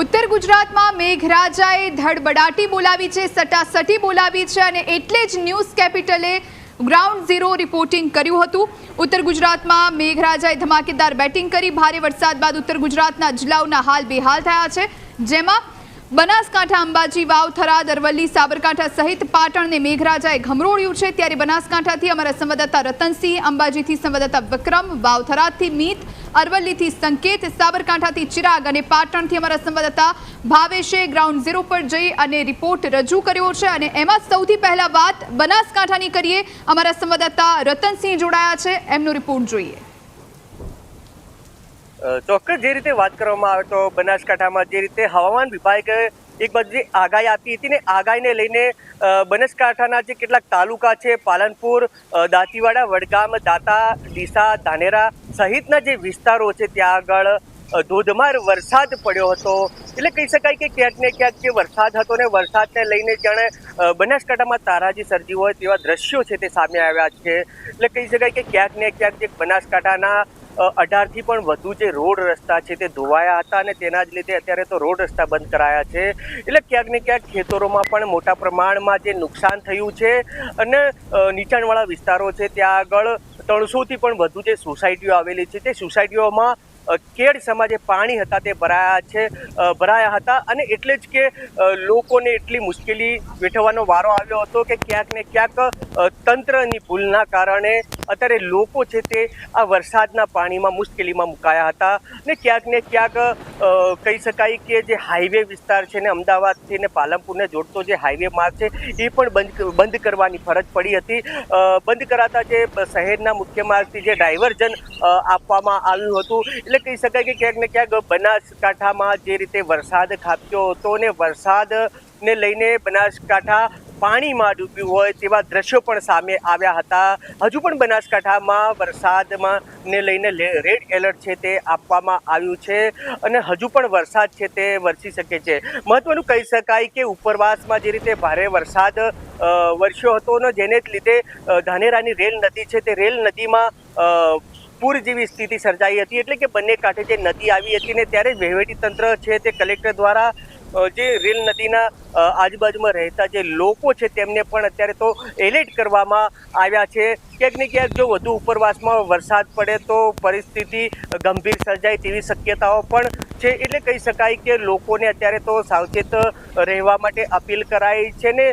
ઉત્તર ગુજરાતમાં મેઘરાજાએ ધડબડાટી બોલાવી છે, સટાસટી બોલાવી છે અને એટલે જ ન્યૂઝ કેપિટલે ગ્રાઉન્ડ ઝીરો રિપોર્ટિંગ કર્યું હતું. ઉત્તર ગુજરાતમાં મેઘરાજાએ ધમાકેદાર બેટિંગ કરી. ભારે વરસાદ બાદ ઉત્તર ગુજરાતના જિલ્લાઓના હાલ બેહાલ થયા છે. જેમાં બનાસકાંઠા અંબાજી વાવ થરાદ અરવલ્લી, સાબરકાંઠા સહિત પાટણને મેઘરાજાએ ઘમરોળ્યું છે. ત્યારે બનાસકાંઠાથી અમારા સંવાદદાતા રતનસિંહ, અંબાજીથી સંવાદદાતા વિક્રમ વાવ થરાદથી મીત અરવલ્લીથી સંકેત, સાબરકાંઠાથી ચિરાગ અને પાટણથી અમારા સંવાદદાતા ભાવેશે ગ્રાઉન્ડ ઝીરો પર જઈ અને રિપોર્ટ રજૂ કર્યો છે અને એમાં સૌથી પહેલા વાત બનાસકાંઠાની કરીએ. અમારા સંવાદદાતા રતનસિંહ જોડાયા છે. એમનો રિપોર્ટ જોઈએ. ચોક્કસ જે રીતે વાત કરવામાં આવે તો બનાસકાંઠામાં જે રીતે હવામાન વિભાગે એક બાજુ જે આગાહી આપી હતી ને આગાહીને લઈને બનાસકાંઠાના જે કેટલાક તાલુકા છે, પાલનપુર દાંતીવાડા, વડગામ, દાતા, ડીસા, ધાનેરા સહિતના જે વિસ્તારો છે, ત્યાં આગળ ધોધમાર વરસાદ પડ્યો હતો. એટલે કહી શકાય કે ક્યાંક ને ક્યાંક જે વરસાદ હતો ને વરસાદને લઈને જાણે બનાસકાંઠામાં તારાજી સર્જી હોય તેવા દ્રશ્યો છે તે સામે આવ્યા છે. એટલે કહી શકાય કે ક્યાંક ને ક્યાંક જે બનાસકાંઠાના અઢારથી પણ વધુ જે રોડ રસ્તા છે તે ધોવાયા હતા અને તેના જ લીધે અત્યારે તો રોડ રસ્તા બંધ કરાયા છે. એટલે ક્યાંક ને ક્યાંક ખેતરોમાં પણ મોટા પ્રમાણમાં જે નુકસાન થયું છે અને નીચાણવાળા વિસ્તારો છે, ત્યાં આગળ ત્રણસોથી પણ વધુ જે સોસાયટીઓ આવેલી છે, તે સોસાયટીઓમાં કેડ સમાજે પાણી હતા તે ભરાયા છે ભરાયા હતા અને એટલે જ કે લોકોને એટલી મુશ્કેલી વેઠવાનો વારો આવ્યો હતો કે ક્યાંક ને ક્યાંક તંત્રની ભૂલના કારણે અત્યારે લોકો છે તે આ વરસાદના પાણીમાં મુશ્કેલીમાં મુકાયા હતા ને ક્યાંક ને ક્યાંક કહી શકાય કે જે હાઈવે વિસ્તાર છે ને અમદાવાદથી ને પાલનપુરને જોડતો જે હાઈવે માર્ગ છે એ પણ બંધ બંધ કરવાની ફરજ પડી હતી. બંધ કરાતા જે શહેરના મુખ્ય માર્ગથી જે ડાયવર્ઝન આપવામાં આવ્યું હતું એટલે કહી શકાય કે ક્યાંક ને ક્યાંક બનાસકાંઠામાં જે રીતે વરસાદ ખાબક્યો હતો ને વરસાદને લઈને બનાસકાંઠા પાણીમાં ડૂબ્યું હોય તેવા દ્રશ્યો પણ સામે આવ્યા હતા. હજુ પણ બનાસકાંઠામાં વરસાદમાં ને લઈને રેડ એલર્ટ છે તે આપવામાં આવ્યું છે અને હજુ પણ વરસાદ છે તે વરસી શકે છે. મહત્વનું કહી શકાય કે ઉપરવાસમાં જે રીતે ભારે વરસાદ વરસ્યો હતો ને જેને લીધે ધાનેરાની રેલ નદી છે તે રેલ નદીમાં પૂર જેવી સ્થિતિ સર્જાઈ હતી એટલે કે બંને કાંઠે જે નદી આવી હતી ને ત્યારે વહીવટી તંત્ર છે તે કલેક્ટર દ્વારા જે રેલ નદીના આજુબાજુમાં રહેતા જે લોકો છે તેમને પણ અત્યારે તો એલર્ટ કરવામાં આવ્યા છે. ક્યાંક ને ક્યાંક જો વધુ ઉપરવાસમાં વરસાદ પડે તો પરિસ્થિતિ ગંભીર સર્જાય તેવી શક્યતાઓ પણ છે એટલે કહી શકાય કે લોકોને અત્યારે તો સાવચેત રહેવા માટે અપીલ કરાઈ છે ને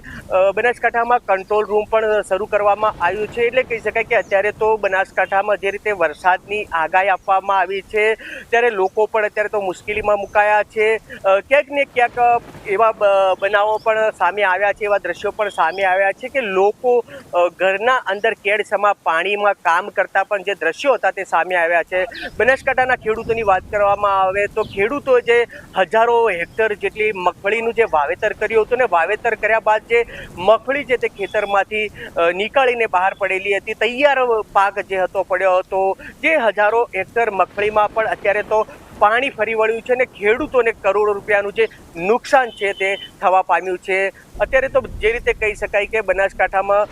બનાસકાંઠામાં કંટ્રોલ રૂમ પણ શરૂ કરવામાં આવ્યું છે. એટલે કહી શકાય કે અત્યારે તો બનાસકાંઠામાં જે રીતે વરસાદની આગાહી આપવામાં આવી છે, ત્યારે લોકો પણ અત્યારે તો મુશ્કેલીમાં મુકાયા છે. ક્યાંક ને ક્યાંક એવા બનાવો પણ સામે આવ્યા છે, એવા દ્રશ્યો પણ સામે આવ્યા છે કે લોકો ઘરના અંદર કેડસમાં પાણીમાં કામ કરતા પણ જે દ્રશ્યો હતા તે સામે આવ્યા છે. બનાસકાંઠાના ખેડૂતોની વાત કરવામાં આવે તો ખેડૂતો જે હજારો હેક્ટર જેટલી મગફળીનું જે વાવેતર કર્યું હતું ને વાવેતર કર્યા બાદ જે મગફળી જે તે ખેતરમાંથી નીકાળીને બહાર પડેલી હતી, તૈયાર પાક જે હતો, પડ્યો હતો, જે હજારો હેક્ટર મગફળીમાં પણ અત્યારે તો પાણી ફરી વળ્યું છે ને ખેડૂતોને કરોડો રૂપિયાનું જે નુકસાન છે તે થવા પામ્યું છે. અત્યારે તો જે રીતે કહી શકાય કે બનાસકાંઠામાં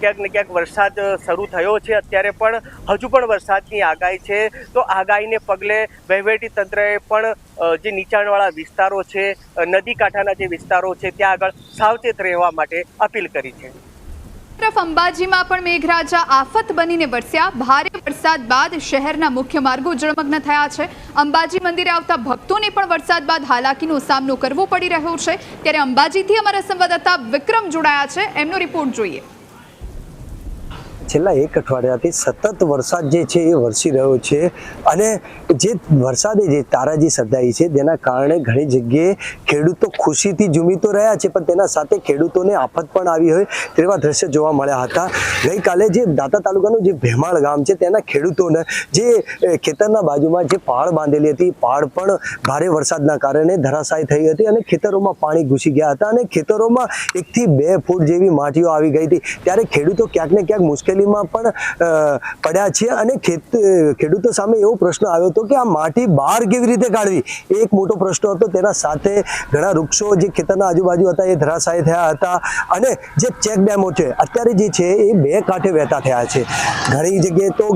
ક્યાંક ને ક્યાંક વરસાદ શરૂ થયો છે. અત્યારે પણ હજુ પણ વરસાદની આગાહી છે. તો આગાહીને પગલે વહીવટી તંત્રએ પણ જે નીચાણવાળા વિસ્તારો છે નદી કાંઠાના જે વિસ્તારો છે, ત્યાં આગળ સાવચેત રહેવા માટે અપીલ કરી છે. તરફ અંબાજીમાં પણ મેઘરાજા આફત બનીને વરસ્યા. ભારે વરસાદ બાદ શહેરના મુખ્ય માર્ગો જળમગ્ન થયા છે. અંબાજી મંદિરે આવતા ભક્તોને પણ વરસાદ બાદ હાલાકીનો સામનો કરવો પડી રહ્યો છે. ત્યારે અંબાજીથી અમારા સંવાદદાતા વિક્રમ જોડાયા છે. એમનો રિપોર્ટ જોઈએ. છેલ્લા એક અઠવાડિયાથી સતત વરસાદ જે છે એ વરસી રહ્યો છે અને જે વરસાદે જે તારાજી સર્જાઈ છે તેના કારણે ઘણી જગ્યાએ ખેડૂતો ખુશીથી ઝૂમી તો રહ્યા છે પણ તેના સાથે ખેડૂતોને આફત પણ આવી હોય તેવા દ્રશ્ય જોવા મળ્યા હતા. ગઈકાલે જે દાતા તાલુકાનું જે ભેમાળ ગામ છે તેના ખેડૂતોને જે ખેતરના બાજુમાં જે પહાડ બાંધેલી હતી પહાડ પણ ભારે વરસાદના કારણે ધરાશાય થઈ હતી અને ખેતરોમાં પાણી ઘૂસી ગયા હતા અને ખેતરોમાં એકથી બે ફૂટ જેવી માટીઓ આવી ગઈ હતી. ત્યારે ખેડૂતો ક્યાંક ને ક્યાંક મુશ્કેલી મુશ્કેલીમાં પણ પડ્યા છે અને ખેત, ખેડૂતો સામે એવો પ્રશ્ન આવ્યો હતો કે આ માટી બહાર કેવી રીતે કાઢવી? એક મોટો પ્રશ્ન હતો. તેના સાથે ઘણા વૃક્ષો જે ખેતરના આજુબાજુ હતા એ ધરાશાયી થયા હતા અને જે ચેક ડેમો છે, અત્યારે જે છે એ બે કાંઠે વહેતા થયા છે. ઘણી જગ્યાએ તો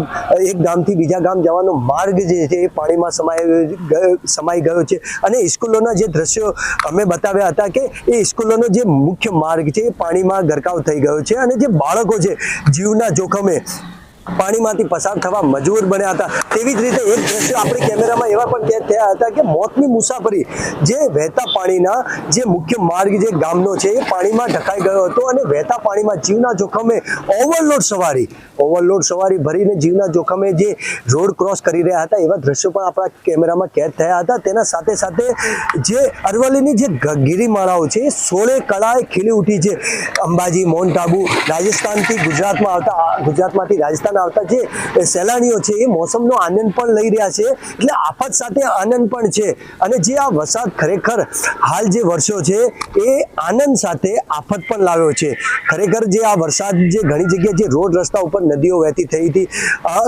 એક ગામથી બીજા ગામ જવાનો માર્ગ જે છે એ પાણીમાં સમાય સમાઈ ગયો છે અને સ્કૂલોના જે દ્રશ્યો અમે બતાવ્યા હતા કે એ સ્કૂલોનો જે મુખ્ય માર્ગ છે એ પાણીમાં ગરકાવ થઈ ગયો છે અને જે બાળકો છે, જીવના જોખમે પાણીમાંથી પસાર થવા મજબૂર બન્યા હતા. તેવી જ રીતે એક દ્રશ્ય આપણી કેમેરામાં એવા પણ કેદ થયા હતા કે મોતની મુસાફરી જે વહેતા પાણીના જે મુખ્ય માર્ગ જે ગામનો છે એ પાણીમાં ઢકાઈ ગયો હતો અને વહેતા પાણીમાં જીવના જોખમે ઓવરલોડ સવારી ઓવરલોડ સવારી ભરીને જીવના જોખમે જે રોડ ક્રોસ કરી રહ્યા હતા એવા દ્રશ્યો પણ આપણા કેમેરામાં કેદ થયા હતા. તેના સાથે સાથે જે અરવલ્લીની જે ગિરિમાળાઓ છે એ સોળે કળાએ ખીલી ઉઠી છે. અંબાજી માઉન્ટ આબુ રાજસ્થાનથી ગુજરાતમાં આવતા, ગુજરાતમાંથી રાજસ્થાન આવતા જે સહેલાણીઓ છે એ મોસમનો આનંદ પણ લઈ રહ્યા છે, એટલે આફત સાથે આનંદ પણ છે. અને જે આ વરસાદ ખરેખર હાલ જે વર્ષો છે, એ આનંદ સાથે આફત પણ લાવ્યો છે. ખરેખર જે આ વરસાદ જે ઘણી જગ્યાએ જે રોડ રસ્તા ઉપર નદીઓ વહેતી થઈ હતી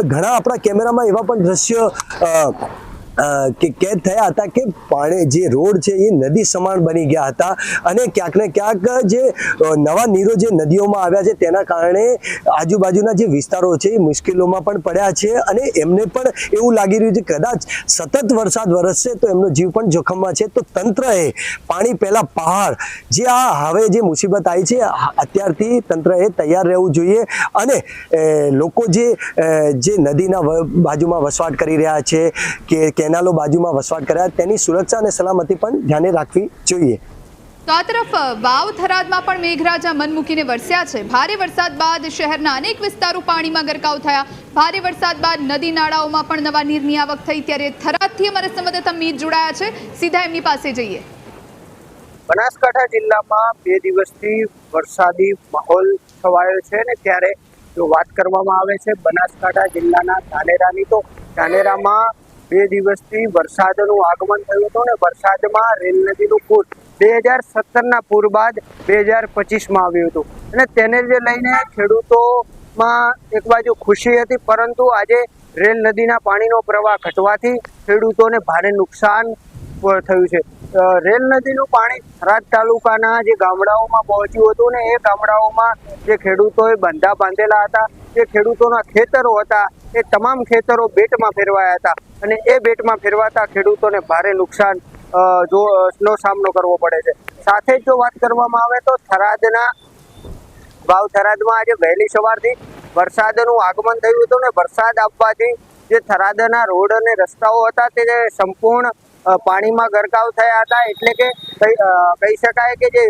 ઘણા આપણા કેમેરામાં એવા પણ દ્રશ્યો કે કેદ થયા હતા કે પાણી જે રોડ છે એ નદી સમાન બની ગયા હતા અને ક્યાંક ને ક્યાંક જે નવા નીરો જે નદીઓમાં આવ્યા છે તેના કારણે આજુબાજુના જે વિસ્તારો છે એ મુશ્કેલીઓમાં પણ પડ્યા છે અને એમને પણ એવું લાગી રહ્યું છે કદાચ સતત વરસાદ વરસશે તો એમનો જીવ પણ જોખમમાં છે. તો તંત્રએ પાણી પહેલાં પહાડ, જે આ હવે જે મુસીબત આવી છે અત્યારથી તંત્રએ તૈયાર રહેવું જોઈએ અને લોકો જે જે નદીના બાજુમાં વસવાટ કરી રહ્યા છે કે કેનાલો બાજુમાં વસવાટ કર્યા. તેની સુરક્ષા અને સલામતી પણ ધ્યાને રાખવી જોઈએ. તો આ તરફ વાવ થરાદમાં પણ મેઘરાજા મન મૂકીને વરસ્યા છે. ભારે વરસાદ બાદ શહેરના અનેક વિસ્તારો પાણીમાં ગરકાવ થયા. ભારે વરસાદ બાદ નદી નાળાઓમાં પણ નવા નીરની આવક થઈ. ત્યારે થરાદથી અમારા સંવાદદાતા મીર જોડાયા છે. સીધા એમની પાસે જઈએ. બનાસકાંઠા જિલ્લામાં બે દિવસથી વરસાદી માહોલ છવાયો છે ને ત્યારે જો વાત કરવામાં આવે છે બનાસકાંઠા જિલ્લાના ધાનેરાની તો ધાનેરામાં બે દિવસથી વરસાદનું આગમન થયું હતું ને વરસાદમાં રેલ નદીનું પુર બે હજાર સત્તરના પૂર બાદ બે હજાર પચીસમાં આવ્યું હતું. અને તેને જે લઈને ખેડૂતોમાં એક બાજુ ખુશી હતી, પરંતુ આજે રેલ નદીના પાણીનો પ્રવાહ ઘટવાથી ખેડૂતોને ભારે નુકસાન થયું છે. રેલ નદીનું પાણી થરાદ તાલુકાના જે ગામડાઓમાં પહોંચ્યું હતું ને એ ગામડાઓમાં જે ખેડૂતોએ બંધા બાંધેલા હતા જે ખેડૂતોના ખેતરો હતા, એ તમામ ખેતરો બેટમાં ફેરવાયા હતા. અને એ બેટમાં ફેરવાતા ખેડૂતોને ભારે નુકસાન જો, નો સામનો કરવો પડે છે. સાથે જ વાત કરવામાં આવે તો થરાદના ભાવ થરાદમાં આજે વહેલી સવારથી વરસાદનું આગમન થયું હતું ને વરસાદ આવવાથી જે થરાદના રોડ અને રસ્તાઓ હતા તે સંપૂર્ણ પાણીમાં ગરકાવ થયા હતા એટલે કે કહી શકાય કે જે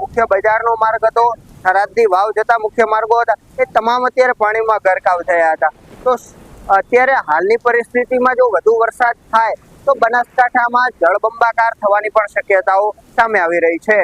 મુખ્ય બજારનો માર્ગ હતો થરાદથી વાવ જતા મુખ્ય માર્ગો હતા, એ તમામ અત્યારે પાણીમાં ગરકાવ થયા હતા. તો અત્યારે હાલની પરિસ્થિતિમાં જો વધુ વરસાદ થાય, તો બનાસકાંઠામાં જળબંબાકાર થવાની પણ શક્યતાઓ સામે આવી રહી છે.